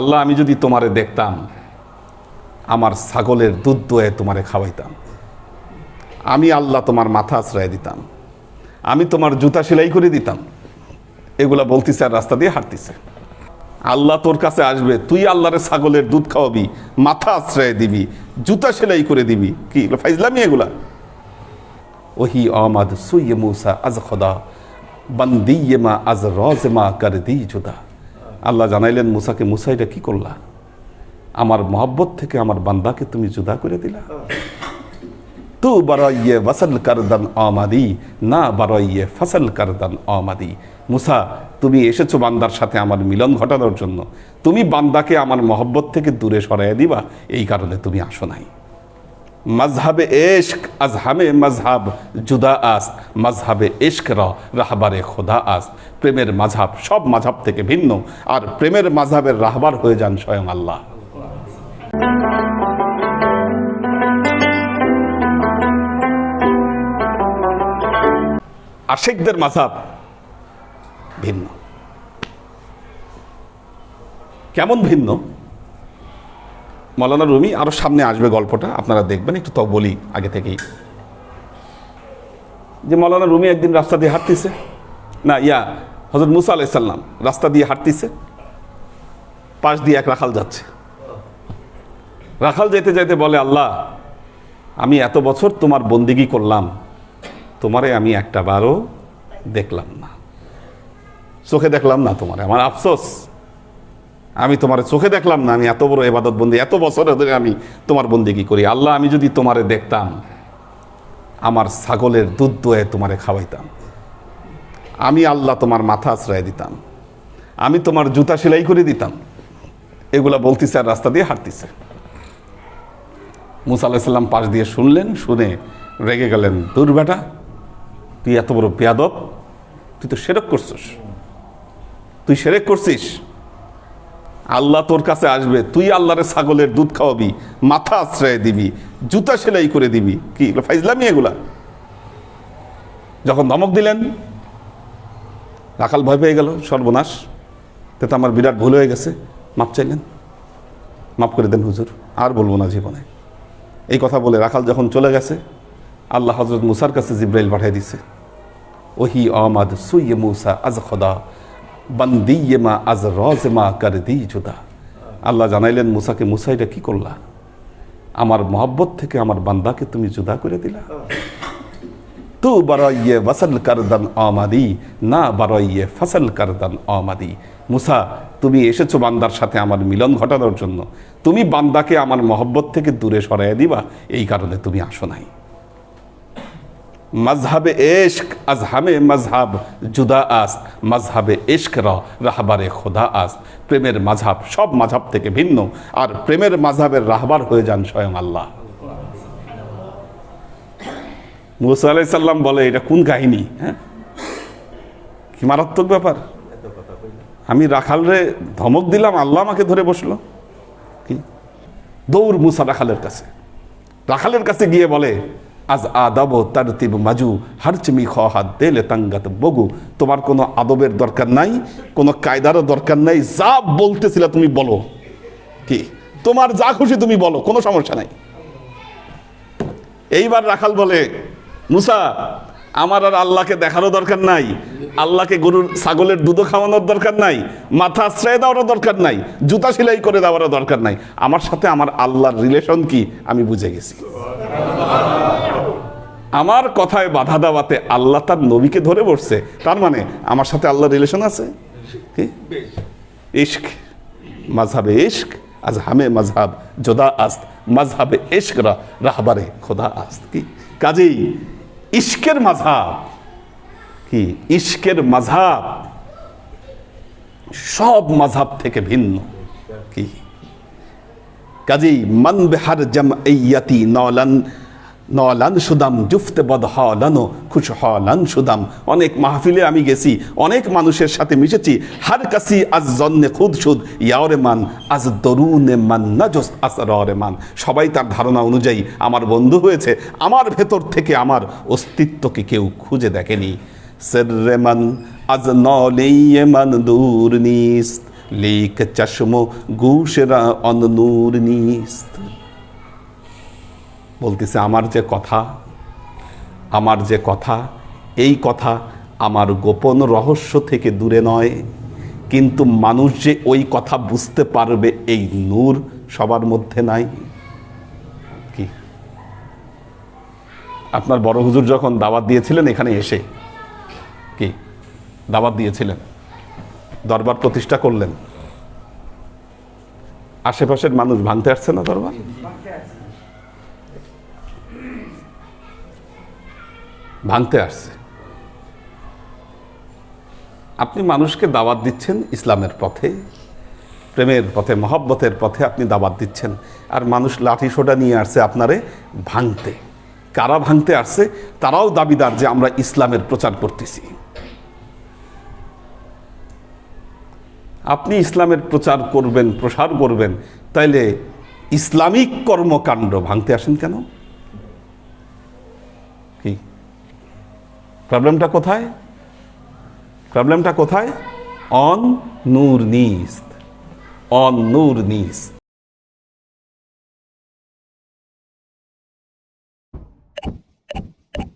আল্লাহ, আমি যদি তোমারে দেখতাম, আমার ছাগলের দুধ দোয়ে তোমারে খাওয়াইতাম। আমি আল্লাহ তোমার মাথা আশ্রয় দিতাম। আমি তোমার জুতা সেলাই করে দিতাম। এগুলা বলতিছে আর রাস্তা দিয়ে হাঁটতিছে। আল্লাহ তোর কাছে আসবে, তুই আল্লাহরে ছাগলের দুধ খাওয়াবি, মাথা আশ্রয় দিবি, জুতা সেলাই করে দিবি। কি ফাইজলামি এগুলা? ওহি আমাদ সুইয়ে মুসা আজ খোদা বন্দিয়েমা আজ রজমা কর দি জুদা আল্লাহ জানাইলেন, মুসাকে মুসা এটা কি করলা? আমার মহব্বত থেকে আমার বান্দাকে তুমি জুদা করে দিলা। তু বারাইয়ে ওয়াসাল কারদান আমাদি, না বারাইয়ে ফসল কারদান আমাদি। মুসা, তুমি এসেছ বান্দার সাথে আমার মিলন ঘটানোর জন্য। তুমি বান্দাকে আমার মহব্বত থেকে দূরে সরাইয়া দিবা। এই কারণে তুমি আসো নাই। মজহাবে এশক আজহামে মজহাব জুদা আস্ত মজহাবে এশক র রাহবারে খোদা আস্ত প্রেমের মাঝহাব সব মাঝহাব থেকে ভিন্ন। আর প্রেমের মাঝহাবের রাহবার হয়ে যান স্বয়ং আল্লাহ। আশেকদের মাঝহাব ভিন্ন। কেমন ভিন্ন? মৌলানা রুমি আরও সামনে আসবে গল্পটা, আপনারা দেখবেন, একটু তো বলি আগে থেকেই। যে মৌলানা রুমি একদিন রাস্তা দিয়ে হাঁটতেছে, না, ইয়া হজরত মুসা আলাইসাল্লাম রাস্তা দিয়ে হাঁটতেছে, পাশ দিয়ে এক রাখাল যাচ্ছে। রাখাল যেতে যেতে বলে, আল্লাহ, আমি এত বছর তোমার বন্দিগি করলাম, তোমারে আমি একটা বারও দেখলাম না। চোখে দেখলাম না তোমারে, আমার আফসোস। আমি তোমার চোখে দেখলাম না, আমি এত বড় এবাদত বন্দি, এত বছর ধরে আমি তোমার বন্দিগি করি? আল্লাহ, আমি যদি তোমারে দেখতাম, আমার ছাগলের দুধ দোয়ে তোমারে খাওয়াইতাম। আমি আল্লাহ তোমার মাথা আশ্রয় দিতাম। আমি তোমার জুতা সেলাই করে দিতাম। এগুলা বলতেছে আর রাস্তা দিয়ে হাঁটতিছে। মুসা আলাহিসাল্লাম পাশ দিয়ে শুনলেন, শুনে রেগে গেলেন, দূর বেটা, তুই এত বড় পেয়াদব তুই তো সেরেক করছিস। তুই সেরেক করছিস? আল্লাহ তোর কাছে আসবে, তুই আল্লাহরে ছাগলের দুধ খাওয়াবি, মাথা আশ্রয় দিবি, জুতা সেলাই করে দিবি। কি ফাইজলামি এগুলা? যখন ধমক দিলেন, রাখাল ভয় পেয়ে গেল, সর্বনাশ। তে তো আমার বিরাট ভুল হয়ে গেছে, মাপ চাইলেন। মাফ করে দেন হুজুর, আর বলব না জীবনে। এই কথা বলে রাখাল যখন চলে গেছে, আল্লাহ হজরত মুসার কাছে জিব্রাইল পাঠিয়ে দিছে। ওহি আমাদ সুইয়ে মুসা আজ খোদা বন্দিয়েমা আজ রজমা কর দি আল্লাহ জানাইলেন, মুসাকে, মুসা, এটা কি করলা? আমার মহব্বত থেকে আমার বান্দাকে তুমি জুদা করে দিলা। তু বারাইয়ে ওয়াসাল কারদান আমাদি, না বারাইয়ে ফসল কারদান আমাদি। মুসা, তুমি এসেছ বান্দার সাথে আমার মিলন ঘটানোর জন্য। তুমি বান্দাকে আমার মহব্বত থেকে দূরে সরাইয়া দিবা। এই কারণে তুমি আসো নাই। মজহাবে এশক আজহামে মজহাব জুদা আস্ত মজহাবে এশক র রাহবারে খোদা আস্ত প্রেমের মাঝহাব সব মাঝহাব থেকে ভিন্ন। আর প্রেমের মাঝহাবের রাহবার হয়ে যান স্বয়ং আল্লাহ। মুসা আলাই সাল্লাম বলে, এটা কোন কাহিনী? হ্যাঁ? কি মারাত্মক ব্যাপার? আমি রাখালরে ধমক দিলাম, আল্লাহ আমাকে ধরে বসল। কি? দৌড় মুসা রাখালের কাছে। রাখালের কাছে গিয়ে বলে আজ আদাব তারতিব মাজু হারচমি হাত দেলে তাঙ্গাত বগু। তোমার কোনো আদবের দরকার নাই, কোনো কায়দারও দরকার নাই, যা বলতেছিলে তুমি বলো। কি? তোমার যা খুশি তুমি বলো, কোনো সমস্যা নাই। এইবার রাখাল বলে, মুসা, আমার আর আল্লাহকে দেখারও দরকার নাই, আল্লাহকে গরুর ছাগলের দুধও খাওয়ানোর দরকার নাই, মাথা আশ্রয় দেওয়ারও দরকার নাই, জুতা সেলাই করে দেওয়ারও দরকার নাই। আমার সাথে আমার আল্লাহর রিলেশন কি? আমি বুঝে গেছি। আমার কথায় বাধা দেওয়াতে আল্লাহ তার নবীকে ধরে বসছে। তার মানে আমার সাথে আল্লাহর রিলেশন আছে? ইশক। মাঝহাবে ইশক আজ হামে মজহাব জোদা আস্ত। মজহাবে ইশকরা রাহবারে খোদা আস্ত। কি? কাজেই ইশকের মাঝহাব কি? ইশকের মাঝহাব সব মাঝহাব থেকে ভিন্ন। কি? কাজেই মান বেহার জম ইয়াতি নলান নলান সুদাম, জুফতে বদ হলানো খুশ হলান সুদাম। অনেক মাহফিলে আমি গেছি, অনেক মানুষের সাথে মিশেছি। হার কাসি আজ জন্নে খুদ সুদ, ইয়াওরে মান, আজ দরুনে মান, নাজস আসরে মান। সবাই তার ধারণা অনুযায়ী আমার বন্ধু হয়েছে, আমার ভেতর থেকে আমার অস্তিত্বকে কেউ খুঁজে দেখেনি। সেররে মান, আজ নলেই মান দূর নিস্ত লেক চশম গুশেরা অননুর নিস্ত। বলতেছে, আমার যে কথা, আমার যে কথা, এই কথা আমার গোপন রহস্য থেকে দূরে নয়। কিন্তু মানুষ যে ওই কথা বুঝতে পারবে, এই নূর সবার মধ্যে নাই। কি? আপনার বড় হুজুর যখন দাওয়াত দিয়েছিলেন এখানে এসে, কি? দাওয়াত দিয়েছিলেন, দরবার প্রতিষ্ঠা করলেন। আশেপাশের মানুষ ভাঙতে আসছে না দরবার? ভাঙতে আসছে। আপনি মানুষকে দাওয়াত দিচ্ছেন ইসলামের পথে, প্রেমের পথে, মহব্বতের পথে আপনি দাওয়াত দিচ্ছেন। আর মানুষ লাঠি সোটা নিয়ে আসছে আপনারে ভাঙতে। কারা ভাঙতে আসছে? তারাও দাবিদার যে আমরা ইসলামের প্রচার করতেছি। আপনি ইসলামের প্রচার করবেন, প্রসার করবেন, তাইলে ইসলামিক কর্মকাণ্ড ভাঙতে আসেন কেন? প্রবলেমটা কোথায়? প্রবলেমটা কোথায়? On Noor নিস্ত on Noor নিস্ত